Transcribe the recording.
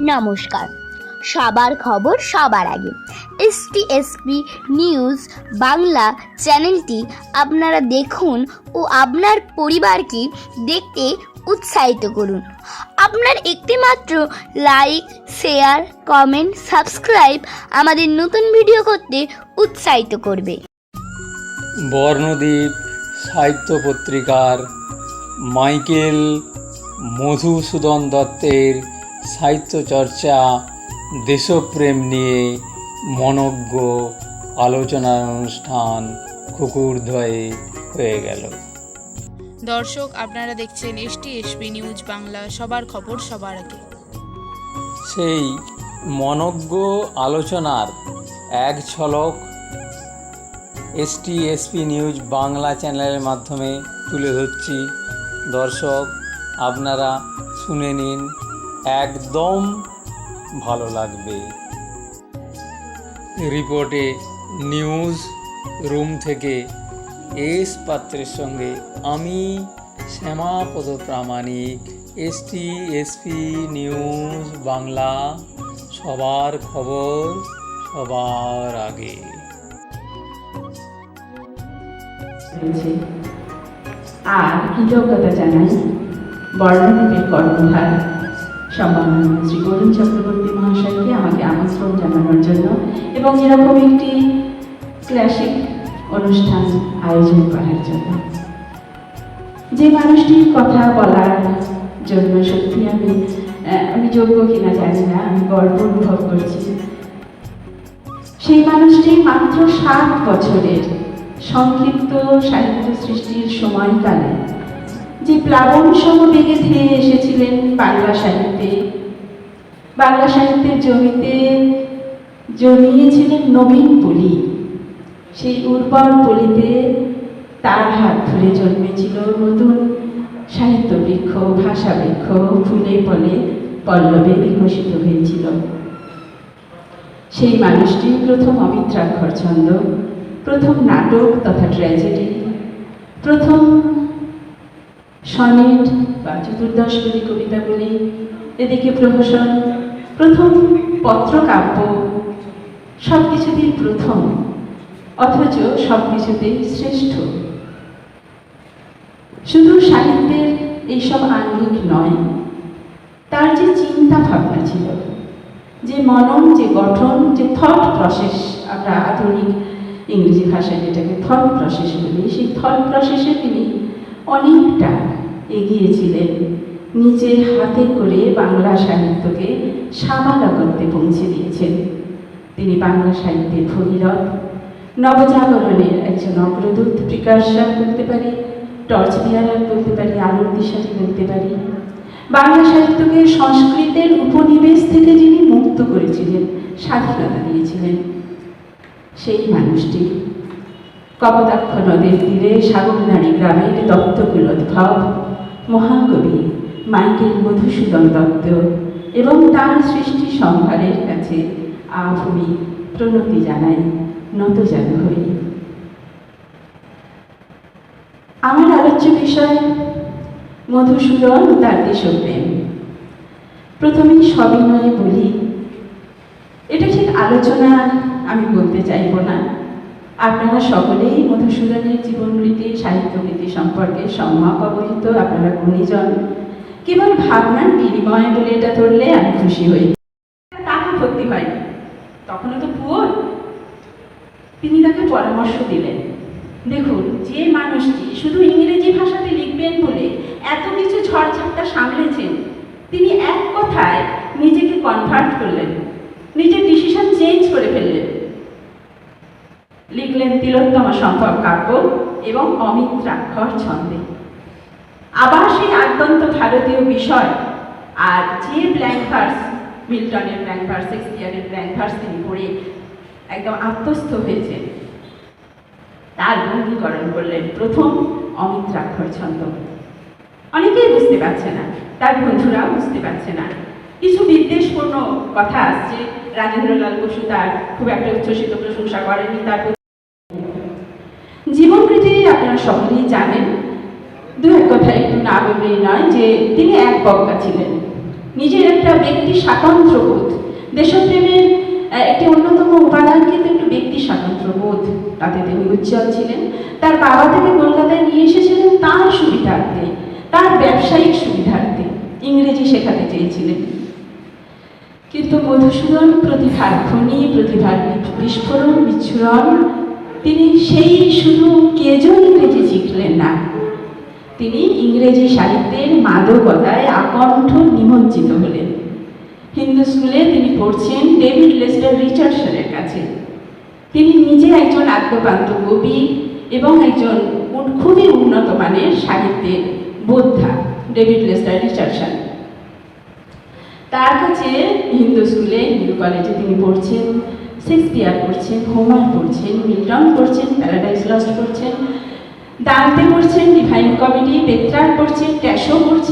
নমস্কার। সবার খবর সবার আগে। এসটি এসপি নিউজ বাংলা চ্যানেলটি আপনারা দেখুন ও আপনার পরিবারকে দেখতে উৎসাহিত করুন। আপনার একটিমাত্র লাইক শেয়ার কমেন্ট সাবস্ক্রাইব আমাদের নতুন ভিডিও করতে উৎসাহিত করবে। বর্ণদ্বীপ সাহিত্য পত্রিকার মাইকেল মধুসূদন দত্তের সাহিত্য চর্চা দেশপ্রেম নিয়ে মনজ্ঞ আলোচনার অনুষ্ঠান কুকুরধয়ে হয়ে গেল। দর্শক আপনারা দেখছেন এসটি এসপি নিউজ বাংলা সবার খবর সবার আগে। সেই মনজ্ঞ আলোচনার এক ঝলক এসটি এসপি নিউজ বাংলা চ্যানেলের মাধ্যমে তুলে ধরছি। দর্শক আপনারা শুনে নিন একদম ভালো লাগবে। রিপোর্টে নিউজ রুম থেকে এস পাত্রের সঙ্গে আমি Shyamapada Pramanik ST SP news Bangla সবার খবর সবার আগে। আর কৃতজ্ঞতা জানাই বর্ণদ্বীপের কর্ণধার। শ্রী চক্রবর্তী মহাশয়কে আমাকে আমন্ত্রণ জানানোর জন্য এবং এরকম একটি ক্লাসিক অনুষ্ঠান আয়োজন করার জন্য। যে মানুষটির কথা বলার জন্য সত্যি আমি আমি যোগ্য কিনা জানি না, আমি গর্ব অনুভব করছি। সেই মানুষটি মাত্র সাত বছরের সংক্ষিপ্ত সাহিত্য সৃষ্টির সময়কালে যে প্লাবন সম বেগে ধেয়ে এসেছিলেন বাংলা সাহিত্যে। বাংলা সাহিত্যের জমিতে জমিয়েছিলেন নবীন পলি। সেই উর্বর পলিতে তার হাত ধরে জন্মেছিল নতুন সাহিত্য বৃক্ষ ভাষা বৃক্ষ ফুলে ফলে পল্লবে বিকশিত হয়েছিল। সেই মানুষটি প্রথম অমিত্রাক্ষর ছন্দ প্রথম নাটক তথা ট্র্যাজেডি প্রথম বা চতুর্দশপদী কবিতাগুলি এদিকে প্রহসন, প্রথম পত্রকাব্য সব কিছুতেই প্রথম, অথচ সব কিছুতেই শ্রেষ্ঠ। শুধু সাহিত্যের এইসব আঙ্গিক নয়, তার যে চিন্তা ভাবনা ছিল, যে মনন, যে গঠন, যে থট প্রসেস আমরা আধুনিক ইংরেজি ভাষায় যেটাকে থট প্রসেস বলি, সেই থট প্রসেসে তিনি অনেকটা এগিয়েছিলেন। নিজের হাতে করে বাংলা সাহিত্যকে সাবালকত্বে পৌঁছে দিয়েছেন। তিনি বাংলা সাহিত্যের ভগীরথ। নবজাগরণের একজন অগ্রদূত প্রিকার্সার বলতে পারি, টর্চ বিয়ারার বলতে পারি, আলোর দিশারি বলতে পারি। বাংলা সাহিত্যকে সংস্কৃতের উপনিবেশ থেকে যিনি মুক্ত করেছিলেন, স্বাধীনতা দিয়েছিলেন। সেই মানুষটি কপদাক্ষ নদের তীরে সাগরনাড়ি গ্রামের দত্তকুলোদ্ভব মহাকবি মাইকেল মধুসূদন দত্ত এবং তার সৃষ্টি সম্ভারের কাছে আভূমি প্রণতি জানাই নত যেন হই। আমার আলোচ্য বিষয়, মধুসূদন তার দেশপ্রেম। প্রথমেই সবিনয়ে বলি, এটা ঠিক আলোচনা আমি বলতে চাইব না। আপনারা সকলেই মধুসূদনের জীবনরীতি সাহিত্যরীতি সম্পর্কে সম্যক অবহিত, আপনারা গুণীজন। কেবল ভাবনার বিনিময় বলে এটা ধরলে আমি খুশি হই। তাকে ভর্তি হয়নি তখনও তো পুয়োর তিনি তাকে পরামর্শ দিলেন। দেখুন, যে মানুষটি শুধু ইংরেজি ভাষাতে লিখবেন বলে এত কিছু ঝড়ঝাপটা সামলেছেন, তিনি এক কথায় নিজেকে কনভার্ট করলেন। নিজের লিখলেন তিলোত্তম সম্ভব কাব্য এবং অমিত্রাক্ষর ছন্দে। আবার সেই আদ্যন্ত ভারতীয় বিষয়, আর যে ব্ল্যাঙ্ক মিল্টনের ব্ল্যাঙ্ক ভার্স শেক্সপিয়ারের তিনি পড়ে একদম আত্মস্থ হয়েছেন। তার ভঙ্গীকরণ করলেন প্রথম অমিত্রাক্ষর ছন্দ। অনেকেই বুঝতে পারছে না, তার বন্ধুরাও বুঝতে পারছে না। কিছু বিদ্বেষপূর্ণ কথা আসছে। রাজেন্দ্রলাল বসু তার খুব একটা উচ্ছ্বসিত প্রশংসা করেনি তার আপনারা সকলেই জানেন দু এক কথা একটু না বললেই নয় যে তিনি এক বক্তা ছিলেন। নিজের একটা ব্যক্তি স্বাতন্ত্র্য বোধ, দেশপ্রেমের একটি অন্যতম উপাদান কিন্তু একটু ব্যক্তি স্বাতন্ত্র্য বোধ, তাতে তিনি উজ্জ্বল ছিলেন। তার বাবা থেকে কলকাতায় নিয়ে এসেছিলেন তার সুবিধার্থে, তার ব্যবসায়িক সুবিধার্থে, ইংরেজি শেখাতে চেয়েছিলেন। কিন্তু মধুসূদন প্রতিভার খনি প্রতিভার বিস্ফোরণ, বিচ্ছুরণ তিনি সেই শুধু কেজো ইংরেজি শিখলেন না। তিনি ইংরেজি সাহিত্যের মাদকতায় আকণ্ঠ নিমজ্জিত হলেন। হিন্দু স্কুলে তিনি পড়ছেন ডেভিড লেস্টার রিচার্ডসনের কাছে। তিনি নিজে একজন আত্মপ্রান্ত কবি এবং একজন খুবই উন্নত মানের সাহিত্যের বোদ্ধা ডেভিড লেস্টার রিচার্ডসন। তার কাছে হিন্দু স্কুলে হিন্দু কলেজে তিনি পড়ছেন। শেক্সপিয়ার পড়ছেন হোমার পড়ছেন মিল্টন পড়ছেন প্যারাডাইস লস্ট পড়ছেন দান্তে পড়ছেন ডিভাইন কমেডি পেত্রার পড়ছেন ট্যাশো পড়ছেন